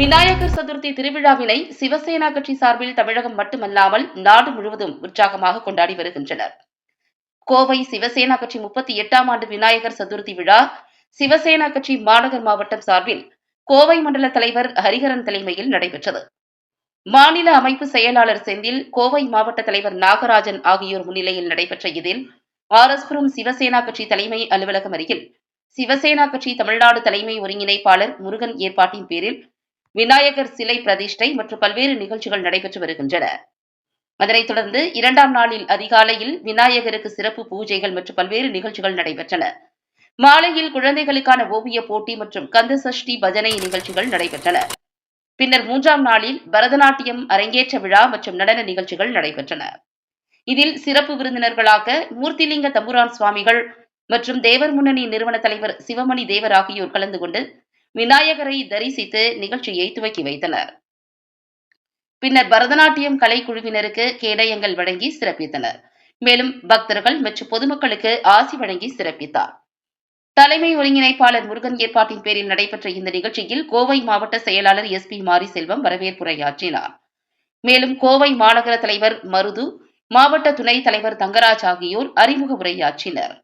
விநாயகர் சதுர்த்தி திருவிழாவினை சிவசேனா கட்சி சார்பில் தமிழகம் மட்டுமல்லாமல் நாடு முழுவதும் உற்சாகமாக கொண்டாடி வருகின்றனர். கோவை சிவசேனா கட்சி முப்பத்தி எட்டாம் ஆண்டு விநாயகர் சதுர்த்தி விழா சிவசேனா கட்சி மாநகர் மாவட்டம் சார்பில் கோவை மண்டல தலைவர் ஹரிஹரன் தலைமையில் நடைபெற்றது. மாநில அமைப்பு செயலாளர் செந்தில் கோவை மாவட்ட தலைவர் நாகராஜன் ஆகியோர் முன்னிலையில் நடைபெற்ற இதில் ஆர்எஸ்புரம் சிவசேனா கட்சி தலைமை அலுவலகம் அருகில் சிவசேனா கட்சி தமிழ்நாடு தலைமை ஒருங்கிணைப்பாளர் முருகன் ஏற்பாட்டின் பேரில் விநாயகர் சிலை பிரதிஷ்டை மற்றும் பல்வேறு நிகழ்ச்சிகள் நடைபெற்று வருகின்றன. அதனைத் தொடர்ந்து இரண்டாம் நாளில் அதிகாலையில் விநாயகருக்கு சிறப்பு பூஜைகள் மற்றும் பல்வேறு நிகழ்ச்சிகள் நடைபெற்றன. மாலையில் குழந்தைகளுக்கான ஓவிய போட்டி மற்றும் கந்த சஷ்டி பஜனை நிகழ்ச்சிகள் நடைபெற்றன. பின்னர் மூன்றாம் நாளில் பரதநாட்டியம் அரங்கேற்ற விழா மற்றும் நடன நிகழ்ச்சிகள் நடைபெற்றன. இதில் சிறப்பு விருந்தினர்களாக மூர்த்திலிங்க தம்புரான் சுவாமிகள் மற்றும் தேவர் முன்னணி நிறுவன தலைவர் சிவமணி தேவர் ஆகியோர் கலந்து கொண்டு விநாயகரை தரிசித்து நிகழ்ச்சியை துவக்கி வைத்தனர். பின்னர் பரதநாட்டியம் கலைக்குழுவினருக்கு கேடயங்கள் வழங்கி சிறப்பித்தனர். மேலும் பக்தர்கள் மற்றும் பொதுமக்களுக்கு ஆசி வழங்கி சிறப்பித்தார். தலைமை ஒருங்கிணைப்பாளர் முருகன் ஏற்பாட்டின் பேரில் நடைபெற்ற இந்த நிகழ்ச்சியில் கோவை மாவட்ட செயலாளர் எஸ் பி மாரிசெல்வம் வரவேற்புரையாற்றினார். மேலும் கோவை மாநகர தலைவர் மருது மாவட்ட துணைத் தலைவர் தங்கராஜ் ஆகியோர் அறிமுக உரையாற்றினர்.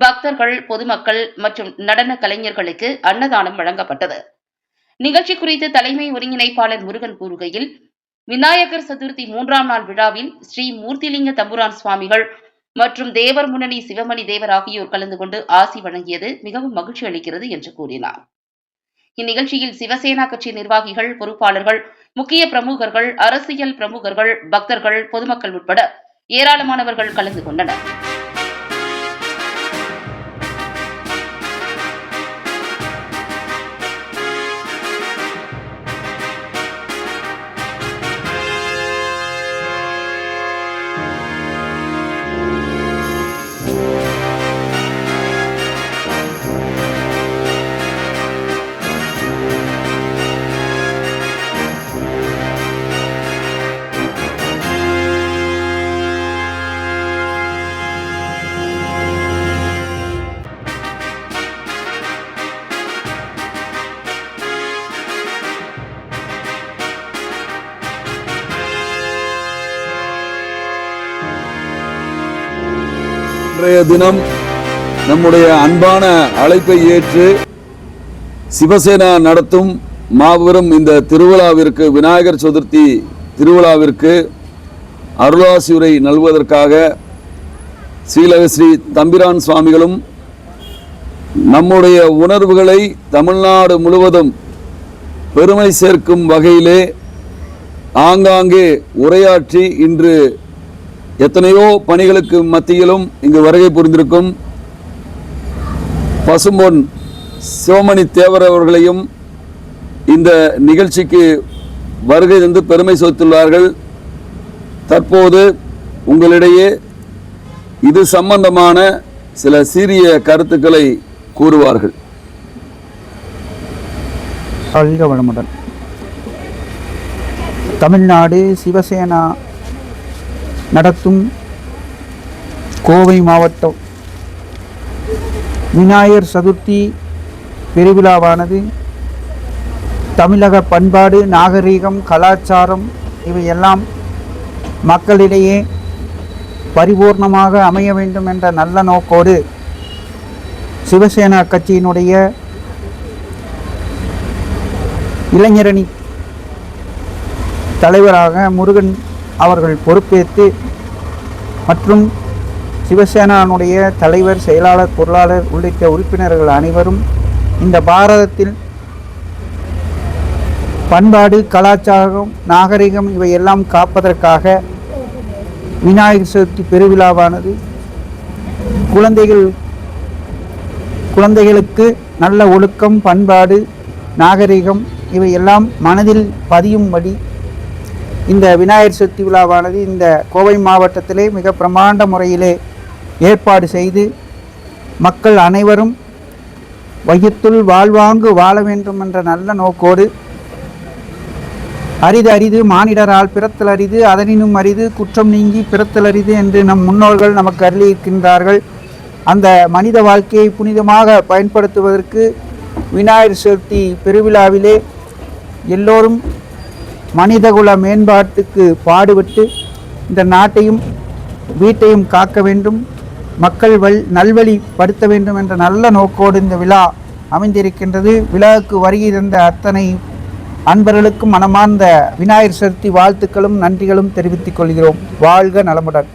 பக்தர்கள் பொதுமக்கள் மற்றும் நடன கலைஞர்களுக்கு அன்னதானம் வழங்கப்பட்டது. நிகழ்ச்சி குறித்து தலைமை ஒருங்கிணைப்பாளர் முருகன் கூறுகையில் விநாயகர் சதுர்த்தி மூன்றாம் நாள் விழாவில் ஸ்ரீ மூர்த்திலிங்க தம்புரான் சுவாமிகள் மற்றும் தேவர் முன்னணி சிவமணி தேவர் ஆகியோர் கலந்து கொண்டு ஆசி வழங்கியது மிகவும் மகிழ்ச்சி அளிக்கிறது என்று கூறினார். இந்நிகழ்ச்சியில் சிவசேனா கட்சி நிர்வாகிகள் பொறுப்பாளர்கள் முக்கிய பிரமுகர்கள் அரசியல் பிரமுகர்கள் பக்தர்கள் பொதுமக்கள் உட்பட ஏராளமானவர்கள் கலந்து கொண்டனர். இன்றைய தினம் நம்முடைய அன்பான அழைப்பை ஏற்று சிவசேனா நடத்தும் மாபெரும் இந்த திருவிழாவிற்கு விநாயகர் சதுர்த்தி திருவிழாவிற்கு அருளாசியுரை நல்குவதற்காக ஸ்ரீலக ஸ்ரீ தம்பிரான் சுவாமிகளும் நம்முடைய உணர்வுகளை தமிழ்நாடு முழுவதும் பெருமை சேர்க்கும் வகையிலே ஆங்காங்கே உரையாற்றி இன்று எத்தனையோ பணிகளுக்கு மத்தியிலும் இங்கு வருகை புரிந்திருக்கும் பசும்பொன் சிவமணி தேவர் அவர்களையும் இந்த நிகழ்ச்சிக்கு வருகை தந்து பெருமை சேர்த்துள்ளார்கள். தற்போது உங்களிடையே இது சம்பந்தமான சில சீரிய கருத்துக்களை கூறுவார்கள். வளமுடன் தமிழ்நாடு சிவசேனா நடத்தும் கோவை மாவட்டம் விநாயகர் சதுர்த்தி பெருவிழாவானது தமிழக பண்பாடு நாகரீகம் கலாச்சாரம் இவையெல்லாம் மக்களிடையே பரிபூர்ணமாக அமைய வேண்டும் என்ற நல்ல நோக்கோடு சிவசேனா கட்சியினுடைய இளைஞரணி தலைவராக முருகன் அவர்கள் பொறுப்பேற்று மற்றும் சிவசேனானுடைய தலைவர் செயலாளர் பொருளாளர் உள்ளிட்ட உறுப்பினர்கள் அனைவரும் இந்த பாரதத்தில் பண்பாடு கலாச்சாரம் நாகரிகம் இவையெல்லாம் காப்பதற்காக விநாயகர் சதுர்த்தி பெருவிழாவானது. குழந்தைகள் குழந்தைகளுக்கு நல்ல ஒழுக்கம் பண்பாடு நாகரிகம் இவையெல்லாம் மனதில் பதியும்படி இந்த விநாயகர் சதுர்த்தி விழாவானது இந்த கோவை மாவட்டத்திலே மிக பிரமாண்ட முறையிலே ஏற்பாடு செய்து மக்கள் அனைவரும் வையத்துள் வாழ்வாங்கு வாழ வேண்டும் என்ற நல்ல நோக்கோடு அரிது அரிது மானிடரால் பிறத்தல் அரிது அதனினும் அரிது குற்றம் நீங்கி பிறத்தல் அரிது என்று நம் முன்னோர்கள் நமக்கு அருளியிருக்கின்றார்கள். அந்த மனித வாழ்க்கையை புனிதமாக பயன்படுத்துவதற்கு விநாயகர் சதுர்த்தி பெருவிழாவிலே எல்லோரும் மனிதகுல மேம்பாட்டுக்கு பாடுபட்டு இந்த நாட்டையும் வீட்டையும் காக்க வேண்டும். மக்கள் வல் நல்வழிப்படுத்த வேண்டும் என்ற நல்ல நோக்கோடு இந்த விழா அமைந்திருக்கின்றது. விழாவுக்கு வருகை தந்த அத்தனை அன்பர்களுக்கும் மனமார்ந்த விநாயகர் சதுர்த்தி வாழ்த்துக்களும் நன்றிகளும் தெரிவித்துக் கொள்கிறோம். வாழ்க நலமுடன்.